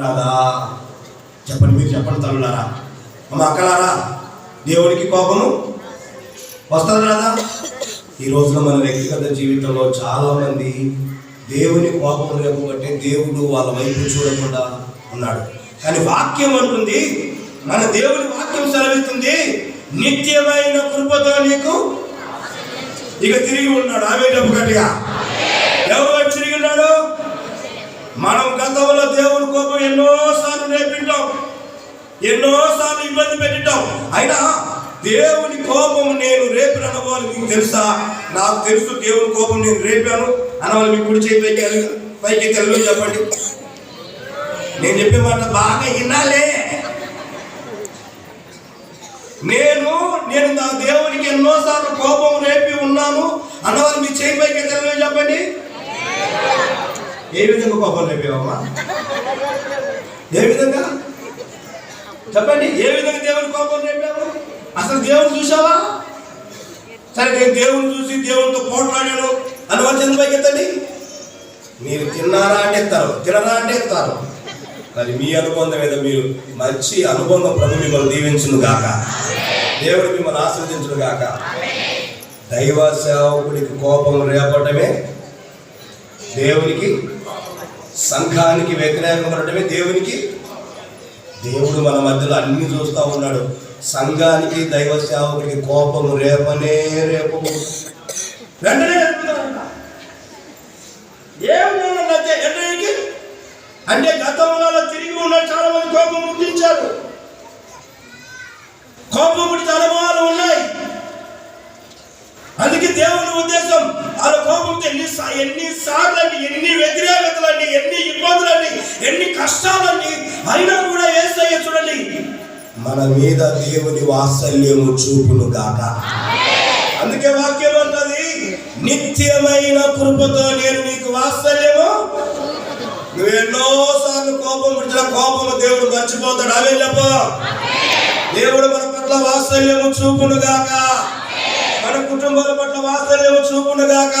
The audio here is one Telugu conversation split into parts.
రాదా చెప్పండి మీరు చెప్పండి తల్లులారా. అమ్మ అక్కలారా దేవుడికి కోపము? వస్తుంది రాదా ఈ రోజున మన వ్యక్తిగత జీవితంలో చాలామంది దేవుని కోపం లేకపోతే దేవుడు వాళ్ళ వైపు చూడకుండా ఉన్నాడు. కానీ వాక్యం అంటుంది మన దేవుని వాక్యం సెలవిస్తుంది నిత్యమైన కృపతో నీకు ఇక తిరిగి ఉన్నాడు. ఆమె డబ్బు గట్టిగా ఎవరు వైపు తిరిగి ఉన్నాడు మనం గతంలో దేవుని కోపం ఎన్నోసార్లు నేర్పింటాం. ఎన్నోసార్లు ఇబ్బంది పెట్టింటాం. అయినా దేవుని కోపం నేను రేపిన అనుభవాలు మీకు తెలుసా? నాకు తెలుసు దేవుని కోపం నేను రేపాను. అనవాలి మీకు కుడి చేయి పైకి పైకి తెలుగు చెప్పండి. నేను చెప్పే మాట బాగా వినాలే. నేను నేను నా దేవునికి ఎన్నోసార్లు కోపం రేపి ఉన్నాను. అన్నవాళ్ళు మీ చేయి పైకి తెలుగు చెప్పండి. ఏ విధంగా కోపం రేపేవమ్మా ఏ విధంగా? చెప్పండి ఏ విధంగా దేవుని కోపం రేపావు అసలు దేవుని చూసావా సరే నేను దేవుని చూసి దేవునితో పోట్లాడాను అని వాళ్ళు పైకి ఎత్తండి? మీరు తిన్నారా అంటే ఎత్తారు తినరా అంటే ఎత్తారు. మరి మీ అనుబంధం ఏదో మీరు మంచి అనుబంధం ప్రభు మిమ్మల్ని దీవించును గాక. దేవుడు మిమ్మల్ని ఆశ్రదించును గాక. దైవ సేవకుడికి కోపం రేపటమే దేవునికి సంఘానికి వ్యతిరేకంగా ఉండటమే దేవునికి. దేవుడు మన మధ్యలో అన్ని చూస్తూ ఉన్నాడు. సంఘానికి దైవ సేవకుడికి కోపము రేపనే రేపు. వెంటనే రేపుతాడంట. అంటే గతంలో తిరిగి ఉన్న చాలా మంది కోపం పుట్టించారు కోపం చాలా ఉన్నాయి అందుకే దేవుని ఉద్దేశం. అలా కోపంతో ఎన్ని సా- ఎన్ని సార్లండి ఎన్ని వ్యతిరేకతలండి ఎన్ని ఇబ్బందులండి ఎన్ని కష్టాలండి. అయినా కూడా ఏసయ్య చూడండి మన మీద దేవుని వాత్సల్యము చూపును గాక. అందుకే వాక్యం అంటది నిత్యమైన కృపతో నేను నీకు వాత్సల్యము నువ్వు ఎన్నోసార్లు కోపం పుట్టిన కోపము దేవుడు మర్చిపోతాడు. అవే చెప్ప దేవుడు మన పట్ల వాత్సల్యము చూపును గాక. కుటుంబాల పట్ల వాత్సల్యం చూపునుగాక.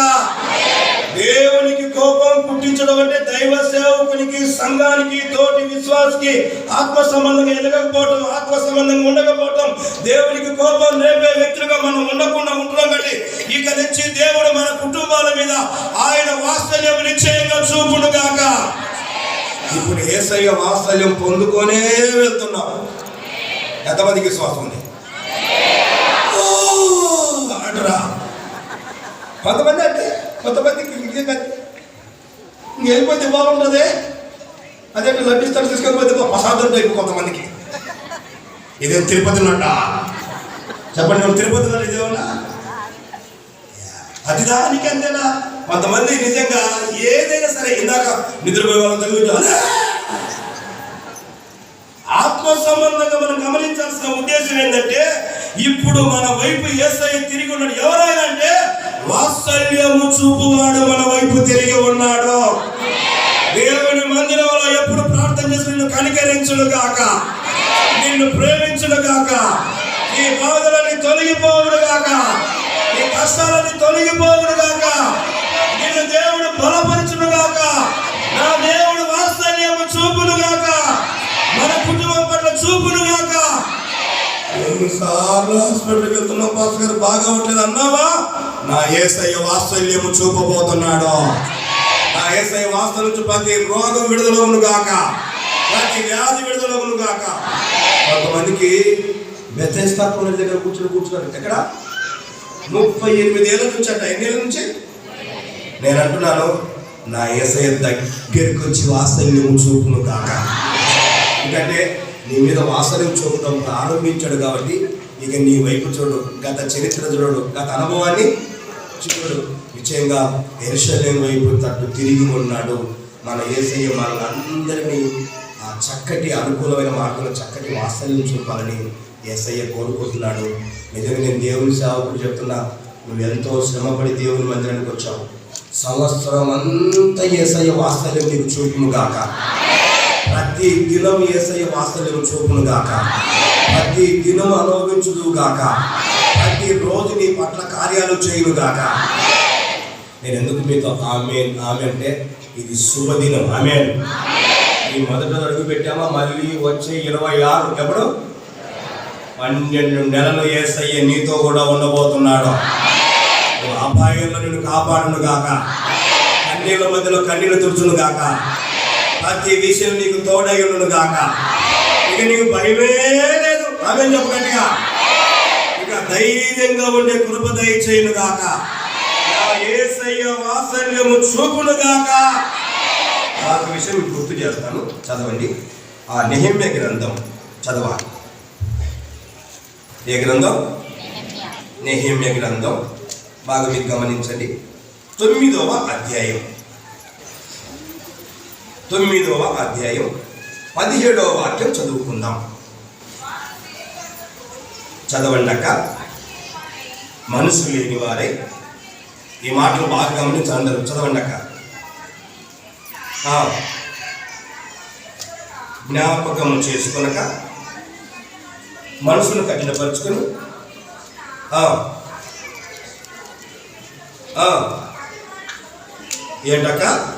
దేవునికి కోపం పుట్టించడం అంటే దైవ సేవకునికి సంఘానికి తోటి విశ్వాసకి ఆత్మ సంబంధంగా ఎదగకపోవటం ఆత్మ సంబంధంగా ఉండకపోవటం దేవునికి కోపం రేపే వ్యక్తులుగా మనం ఉండకుండా ఉంటున్నాం కాబట్టి ఇక నుంచి దేవుడు మన కుటుంబాల మీద ఆయన వాత్సల్యం నిశ్చయంగా చూపుడు గాక ఇప్పుడు ఏసయ్య వాత్సల్యం పొందుకొనే వెళ్తున్నాం. ఎంతమందికి విశ్వాసం ఉంది. అంటారా కొంతమంది అంటే కొంతమందికి నిజంగా ఇంక వెళ్ళిపోతే బాగుంటుంది అదే లభిస్తారు తీసుకెళ్ళిపోతే ప్రసాదం టైపు కొంతమందికి. ఇదే తిరుపతిలో అంట చెప్పండి మనం తిరుపతిలో ఇదేమన్నా? అది దానికి అంతేనా కొంతమంది నిజంగా ఏదైనా సరే ఇందాక నిద్రపోయే వాళ్ళని ఆత్మ సంబంధంగా మనం గమనించాల్సిన ఉద్దేశం ఏంటంటే ఇప్పుడు మన వైపు ఏసై తిరిగి ఉన్నాడు. ఎవరైనా అంటే వాత్సల్యము చూపువాడు మన వైపు తిరిగి ఉన్నాడు. దేవుని మందిరంలో ఎప్పుడు ప్రార్థన చేసి నిన్ను కనికరించును గాక. నిన్ను ప్రేమించును గాక. ఈ బాధలని తొలగిపోవును గాక. ఈ కష్టాలని తొలగిపోవును గాక. నిన్ను దేవుడు బలపరచును ఎన్నిసార్లు హాస్పిటల్కి వెళ్తున్నావు పాస్ గారు? బాగా ఉండలేదు అన్నావా? నా ఏసయ్య వాత్సల్యము చూపబోతున్నాడు. నా ఏసయ్య వాస్తవం నుంచి ప్రతి రోగం విడుదలవును గాక. ప్రతి వ్యాధి విడుదలవును గాక. కొంతమందికి వ్యతిరేస్తా దగ్గర కూర్చొని కూర్చున్నారు. ఎక్కడ? ముప్పై ఎనిమిది ఏళ్ళ నుంచి అంట. ఎన్ని ఏళ్ళ నుంచి? నేను అంటున్నాను నా ఏసయ్య దగ్గరికి వచ్చి వాత్సల్యము చూపును గాక. ఎందుకంటే నీ మీద వాసనం చూపడం ప్రారంభించాడు కాబట్టి ఇక నీ వైపు చూడు. గత చరిత్ర చూడు. గత అనుభవాన్ని చూడు. నిశ్చయంగా ఎరుషలేం వైపు తట్టు తిరిగి ఉన్నాడు మన ఏసయ్య మనందరినీ ఆ చక్కటి అనుకూలమైన మార్గంలో చక్కటి వాస్తవ్యం చూపాలని ఏసయ్య కోరుకుంటున్నాడు. నిజంగా నేను దేవుని సేవకుడు చెప్తున్నా నువ్వు ఎంతో శ్రమపడి దేవుని మందిరానికి వచ్చావు. సంవత్సరం అంతా ఏసయ్య వాస్తవ్యం నీకు చూపును గాక. ప్రతి దినం ఏసయ్య వాస్తవ్యం చూపును గాక. ప్రతి దినం అనుభవించుదు గాక. ప్రతి రోజు నీ పట్ల కార్యాలు చేయును గాక. నేను ఎందుకు మీతో ఆమె ఆమె అంటే ఇది శుభదినం. ఆమె ఈ మొదట అడుగు పెట్టామా? మళ్ళీ వచ్చే ఇరవై ఆరు. ఎప్పుడు? పన్నెండు నెలలు ఏసయ్య నీతో కూడా ఉండబోతున్నాడు. అపాయంలో నిన్ను కాపాడును గాక. కన్నీళ్ళ మధ్యలో కన్నీళ్ళు తుడుచును గాక. ప్రతి విషయం నీకు తోడయ్యును గాక. ఇక నీకు భయమే లేదు. ఆమె చెప్పు గట్టిగా. ఇక ధైర్యంగా ఉండే కృప దయచేయును గాక. నా యేసయ్య వాత్సల్యము చూపును గాక. ఆ విషయం గుర్తు చేస్తాను. చదవండి. ఆ నెహమ్య గ్రంథం చదవాలి. ఏ గ్రంథం? నెహమ్య గ్రంథం. బాగా మీరు గమనించండి. తొమ్మిదవ అధ్యాయం. తొమ్మిదవ అధ్యాయం. పదిహేడవ వాక్యం చదువుకుందాం. చదవండక మనసు లేని వారే ఈ మాటలు బాగా గమనించి అందరూ చదవండక జ్ఞాపకం చేసుకునక మనసును కఠినపరుచుకుని ఆ, ఏంటక్క?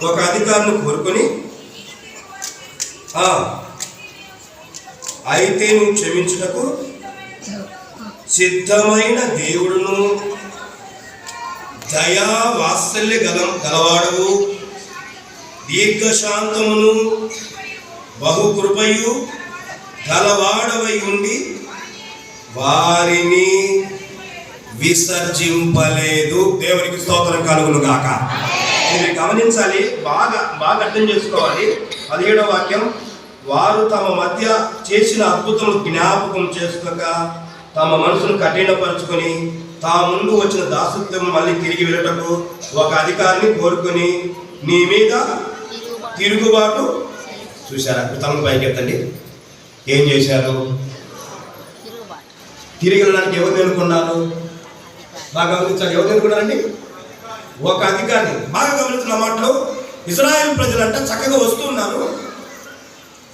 ఒక అధికారిని కోరుకొని ఆ, అయితే నువ్వు క్షమించుటకు సిద్ధమైన దేవుడును దయా వాత్సల్య గలం గలవాడవు. దీర్ఘశాంతమును బహుకృపయు గలవాడవై ఉండి వారిని విసర్జింపలేదు. దేవునికి స్తోత్రం కలుగును గాక మీరు గమనించాలి బాగా బాగా అర్థం చేసుకోవాలి. పదిహేడవ వాక్యం వారు తమ మధ్య చేసిన అద్భుతములు జ్ఞాపకం చేసుకోక తమ మనసును కఠినపరుచుకొని తా ముందు వచ్చిన దాసత్వం మళ్ళీ తిరిగి వెళ్ళటకు ఒక అధికారిని కోరుకొని నీ మీద తిరుగుబాటు చూశారా. తమకు పైకెత్తండి ఏం చేశారు? తిరిగి వెళ్ళడానికి ఎవరు ఎన్నుకున్నారు బాగా గమనించాలి ఎవరు ఎన్నుకున్నారండి ఒక అధికారిని బాగా గమనించిన మాటలు ఇజ్రాయెల్ ప్రజలంట చక్కగా వస్తున్నారు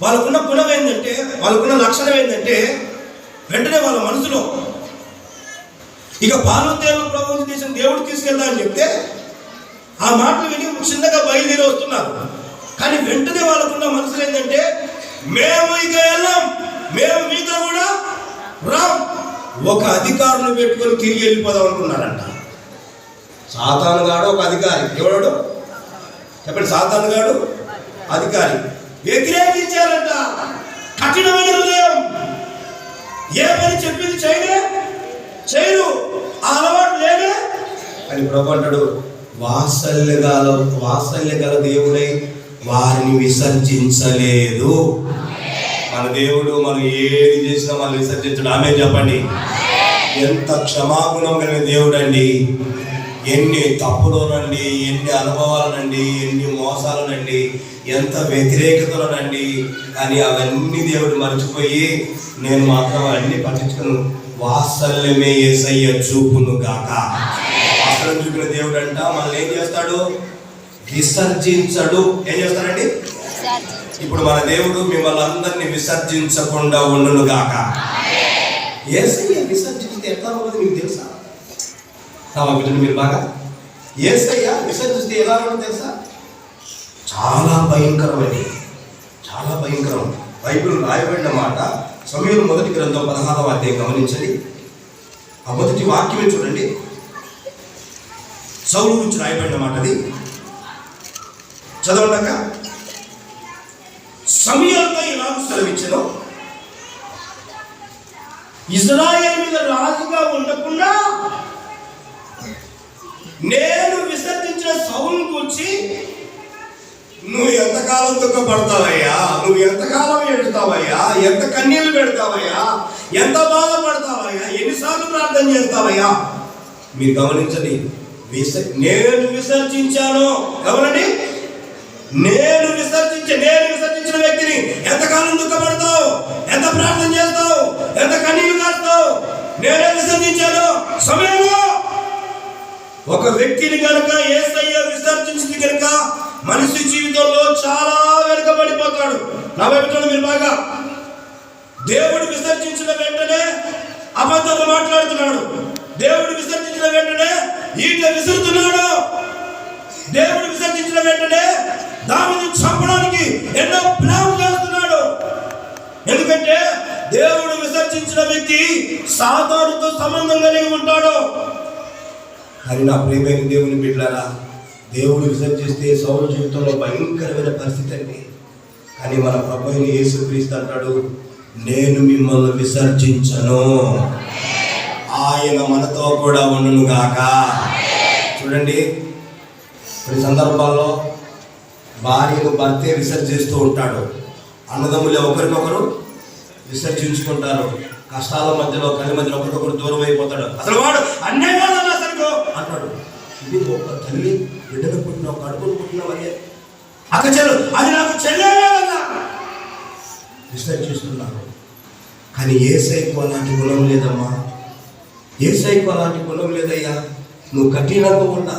వాళ్ళకున్న గుణం ఏంటంటే వాళ్ళకున్న లక్షణం ఏంటంటే వెంటనే వాళ్ళ మనసులో ఇక పార్వతీయ ప్రభుత్వం దేశం దేవుడు తీసుకెళ్తా అని చెప్తే ఆ మాటలు విని చిన్నగా బయలుదేరి వస్తున్నారు. కానీ వెంటనే వాళ్ళకున్న మనసులు ఏంటంటే మేము ఇక వెళ్ళాం మేము మీతో కూడా రాం. ఒక అధికారులు పెట్టుకొని తిరిగి వెళ్ళిపోదాం అనుకున్నారంట. సాతాను గాడు ఒక అధికారి. ఎవడు చెప్పండి సాతాను గాడు అధికారి. వ్యతిరేకించారంట. కఠినమైన హృదయం. ఏ పని చెప్పింది చేయలే చేయరు. ఆ అలవాటు లేదే? అని ప్రభు అంటాడు వాత్సల్య గల వాత్సల్య గల దేవుడై వారిని విసర్జించలేదు. మన దేవుడు మనం ఏది చేసినా మనం విసర్జించడం. ఆమె చెప్పండి. ఎంత క్షమాగుణం కలిగిన దేవుడు అండి ఎన్ని తప్పులోనండి ఎన్ని అనుభవాలనండి ఎన్ని మోసాలనండి ఎంత వ్యతిరేకతలనండి కానీ అవన్నీ దేవుడు మర్చిపోయి నేను మాత్రం అన్ని పట్టించుకుని. వాత్సల్యమే ఏసయ్య చూపును గాక వాత్సల్యం చూపిన దేవుడు అంట మనల్ని ఏం చేస్తాడు? విసర్జించడు. ఏం చేస్తాడండి ఇప్పుడు మన దేవుడు మిమ్మల్ని అందరినీ విసర్జించకుండా ఉండును గాక ఏసయ్య విసర్జిస్తే ఎట్లా ఉన్నది మీకు తెలుసా? కాబట్టి మీరు బాగా ఏసయ్య చూస్తే ఎలా ఉన్నది తెలుసా? చాలా భయంకరమని చాలా భయంకరం. బైబిల్ రాయబడిన మాట సమయంలో మొదటి గ్రంథం పదహారవ అధ్యాయం గమనించండి. ఆ మొదటి వాక్యమే చూడండి. సౌలు నుంచి రాయబడిన మాట అది. చదవండాక సమయంతో ఇలాగ సెలవిచ్చను. ఇజ్రాయెల్ మీద రాజుగా ఉండకుండా నేను విసర్జించిన సౌలు గురించి నువ్వు ఎంతకాలం దుఃఖపడతావయ్యా? నువ్వు ఎంతకాలం ఏడుస్తావయ్యా? ఎంత కన్నీళ్ళు పెడతావయ్యా? ఎంత బాధపడతావయ్యా? ఎన్నిసార్లు ప్రార్థన చేస్తావయ్యా? మీరు గమనించండి విస నేను విసర్జించాను. గమనండి నేను విసర్జించే నేను విసర్జించిన వ్యక్తిని ఎంతకాలం దుఃఖపడతావు? ఎంత ప్రార్థన చేస్తావు ఎంత కన్నీళ్ళు కాస్తావు నేనే విసర్జించాను సమయంలో ఒక వ్యక్తిని కనుక ఏసయ్య విసర్జించింది కనుక మనిషి జీవితంలో చాలా వెనుకబడిపోతాడు. నా వైపు మీరు బాగా. దేవుడు విసర్జించిన వెంటనే అబద్ధాలు మాట్లాడుతున్నాడు. దేవుడు విసర్జించిన వెంటనే ఈట విసురుతున్నాడు. దేవుడు విసర్జించిన వెంటనే దానిని చంపడానికి ఎన్నో ప్లాన్ చేస్తున్నాడు. ఎందుకంటే దేవుడు విసర్జించిన వ్యక్తి సాధారణతో సంబంధం కలిగి ఉంటాడు. కానీ నా ప్రేమైన దేవుని బిడ్డారా దేవుడు విసర్జిస్తే సౌర జీవితంలో భయంకరమైన పరిస్థితి అండి. కానీ మన ప్రభుని అయిన యేసుక్రీస్తు అంటాడు నేను మిమ్మల్ని విసర్జించను. ఆయన మనతో కూడా ఉండును గాక. చూడండి కొన్ని సందర్భాల్లో భార్యను భర్తే విసర్జిస్తూ ఉంటాడు. అన్నదమ్ములే ఒకరికొకరు విసర్జించుకుంటారు. కష్టాల మధ్యలో కలి మధ్యలో ఒకరికొకరు దూరం అయిపోతాడు అసలు వాడు అన్నే ఇది ఒక తల్లి బిడ్డను పుట్టినావు కడుపును పుట్టిన మరి అక్క చెల్లు అది నాకు చెల్లెలేదన్నా విసర్జిస్తున్నారు కానీ ఏ సైకు అలాంటి కులం లేదమ్మా. ఏ సైకు అలాంటి కులం లేదయ్యా. నువ్వు కఠినంగా ఉన్నా.